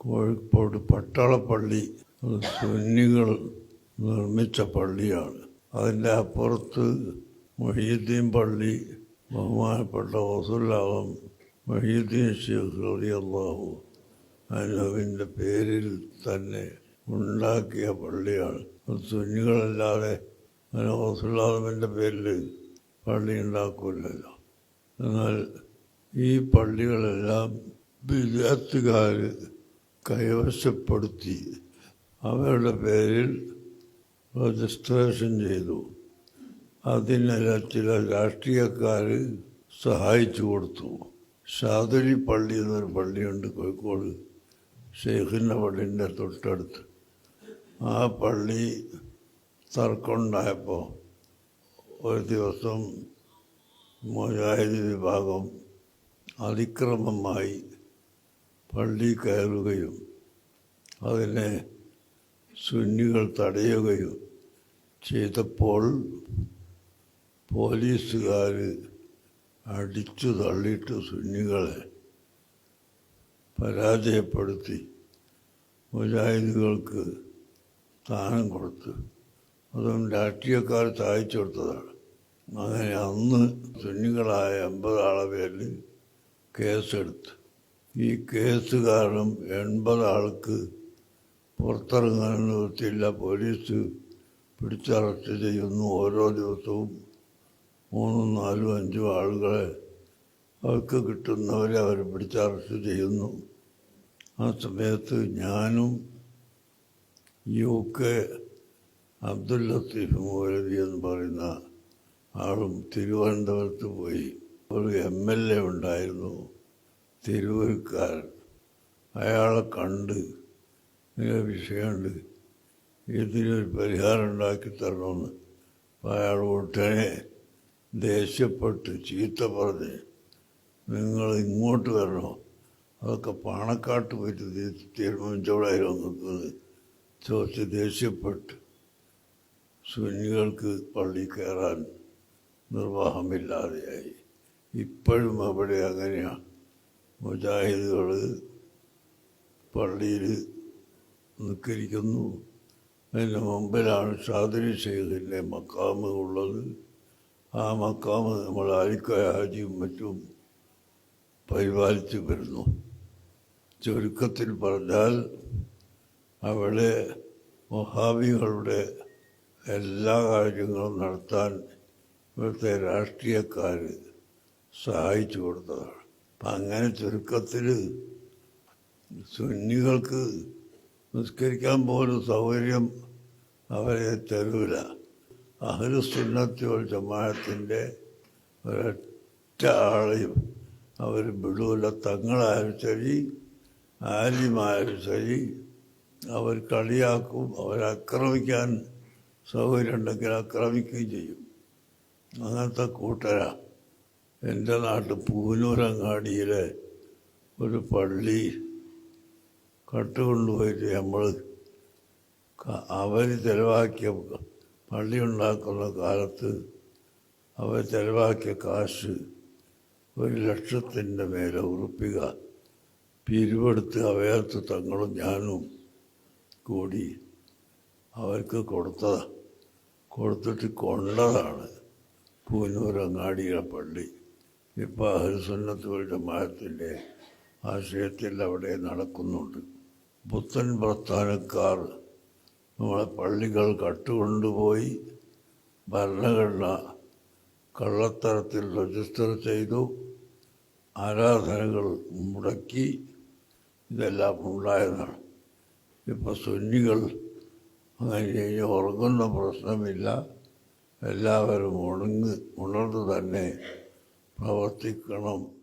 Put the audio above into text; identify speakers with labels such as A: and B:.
A: കോഴിക്കോട് പട്ടാളപ്പള്ളി സുന്നികൾ നിർമ്മിച്ച പള്ളിയാണ്. അതിന്റെ അപ്പുറത്ത് മൊഹീദ്ദീൻ പള്ളി ബഹുമാനപ്പെട്ട വസുല്ലാഹം മൊഹീദ്ദീൻ ഷെയ്ഖ് അള്ളാഹു അനുവിന്റെ പേരിൽ തന്നെ ഉണ്ടാക്കിയ പള്ളിയാണ്. സുന്നികളല്ലാതെ അങ്ങനെ വസുല്ലാഹമിന്റെ പേരിൽ പള്ളി ഉണ്ടാക്കില്ലല്ലോ എന്നാൽ ഈ പള്ളികളെല്ലാം വിദ്യാർത്ഥികാർ കൈവശപ്പെടുത്തി അവരുടെ പേരിൽ രജിസ്ട്രേഷൻ ചെയ്തു. അതിനെല്ലാം ചില രാഷ്ട്രീയക്കാർ സഹായിച്ചു കൊടുത്തു. ഷാദുലി പള്ളി എന്നൊരു പള്ളിയുണ്ട് കോഴിക്കോട്. ഷെയ്ഖിന്റെ പള്ളിന്റെ തൊട്ടടുത്ത്. ആ പള്ളി തർക്കമുണ്ടായപ്പോൾ ഒരു ദിവസം മുജാഹിദ് വിഭാഗം അതിക്രമമായി പള്ളി കയറുകയും അതിനെ സുന്നികൾ തടയുകയും ചെയ്തപ്പോൾ പോലീസുകാർ അടിച്ചു തള്ളിയിട്ട് സുന്നികളെ പരാജയപ്പെടുത്തി. മുജാഹിദുകൾക്ക് സ്ഥാനം കൊടുത്തു. അതും രാഷ്ട്രീയക്കാർ സഹായിച്ചു കൊടുത്തതാണ്. അങ്ങനെ അന്ന് സുന്നികളായ അമ്പതാളെ പേരിൽ കേസെടുത്തു. ഈ കേസ് കാരണം എൺപത് ആൾക്ക് പുറത്തിറങ്ങാൻ നിർത്തിയില്ല പോലീസ് പിടിച്ചറസ്റ്റ് ചെയ്യുന്നു. ഓരോ ദിവസവും മൂന്നും നാലും അഞ്ചും ആളുകളെ അവർക്ക് കിട്ടുന്നവരെ അവർ പിടിച്ചറസ്റ്റ് ചെയ്യുന്നു. ആ സമയത്ത് ഞാനും യു കെ അബ്ദുൽ ലത്തീഫ് മൗലവി എന്ന് പറയുന്ന ആളും തിരുവനന്തപുരത്ത് പോയി. ഒരു എം എൽ എ ഉണ്ടായിരുന്നു. തിരുവൂർക്കാരൻ അയാളെ കണ്ട് ഇങ്ങനെ വിഷയമുണ്ട് ഇതിനൊരു പരിഹാരം ഉണ്ടാക്കി തരണമെന്ന് അയാൾ ഉടനെ ദേഷ്യപ്പെട്ട് ചീത്ത പറഞ്ഞ് നിങ്ങൾ ഇങ്ങോട്ട് വരണോ? അതൊക്കെ പാണക്കാട്ട് പോയിട്ട് തീരുമാനിച്ചോളായിരുന്നു നിൽക്കുന്നത് ചോദിച്ച് ദേഷ്യപ്പെട്ട് സുന്നികൾക്ക് പള്ളി കയറാൻ നിർവാഹമില്ലാതെയായി. ഇപ്പോഴും അവിടെ അങ്ങനെയാണ് മുജാഹിദുകൾ പള്ളിയിൽ നിൽക്കിരിക്കുന്നു അതിന് മുമ്പിലാണ് ഷാദിരി ഷെയ്ഖിന്റെ മക്കാമ് ഉള്ളത്. ആ മക്കാമ് നമ്മൾ ആലിക്കോയ ഹാജിയും മറ്റും പരിപാലിച്ചു വരുന്നു. ചുരുക്കത്തിൽ പറഞ്ഞാൽ അവിടെ മൊഹാബികളുടെ എല്ലാ കാര്യങ്ങളും നടത്താൻ ഇവിടുത്തെ രാഷ്ട്രീയക്കാർ സഹായിച്ചു കൊടുത്തതാണ്. അപ്പം അങ്ങനെ ചുരുക്കത്തിൽ സുന്നികൾക്ക് നിസ്കരിക്കാൻ പോലും സൗകര്യം അവരെ തരൂല. അഹ്ലുസുന്നത്തിയോൾ ജമാഅത്തിന്റെ ഒരൊറ്റ ആളെയും അവർ വിടൂല. തങ്ങളായാലും ശരി ആര്യമായാലും ശരി അവർ കളിയാക്കും അവരാക്രമിക്കാൻ സൗകര്യം ഉണ്ടെങ്കിൽ ആക്രമിക്കുകയും ചെയ്യും. അങ്ങനത്തെ കൂട്ടരാ. എന്റെ നാട്ടിൽ പൂനൂരങ്ങാടിയിലെ ഒരു പള്ളി കട്ടുകൊണ്ടുപോയിട്ട് നമ്മൾ അവർ ചിലവാക്കിയ പള്ളി ഉണ്ടാക്കുന്ന കാലത്ത് അവർ ചിലവാക്കിയ കാശ് ഒരു ലക്ഷത്തിന്റെ മേലെ ഉറപ്പിക. പിരിവെടുത്ത് അവയത്ത് തങ്ങളും ഞാനും കൂടി അവർക്ക് കൊടുത്തതാണ് കൊടുത്തിട്ട് കൊണ്ടതാണ് പൂനൂരങ്ങാടിയുടെ പള്ളി. ഇപ്പോൾ അഹൽസുന്നത്ത് ജമാഅത്തിന്റെ ആശയത്തിൽ അവിടെ നടക്കുന്നുണ്ട്. പുത്തൻ പ്രസ്ഥാനക്കാർ നമ്മളെ പള്ളികൾ കട്ടുകൊണ്ടുപോയി ഭരണഘടന കള്ളത്തരത്തിൽ രജിസ്റ്റർ ചെയ്തു. ആരാധനകൾ മുടക്കി. ഇതെല്ലാം ഉണ്ടായതാണ്. ഇപ്പോൾ സുന്നികൾ അങ്ങനെ ഉറങ്ങുന്ന പ്രശ്നമില്ല. എല്ലാവരും ഉണങ്ങ് ഉണർന്നു തന്നെ പ്രവർത്തിക്കണം.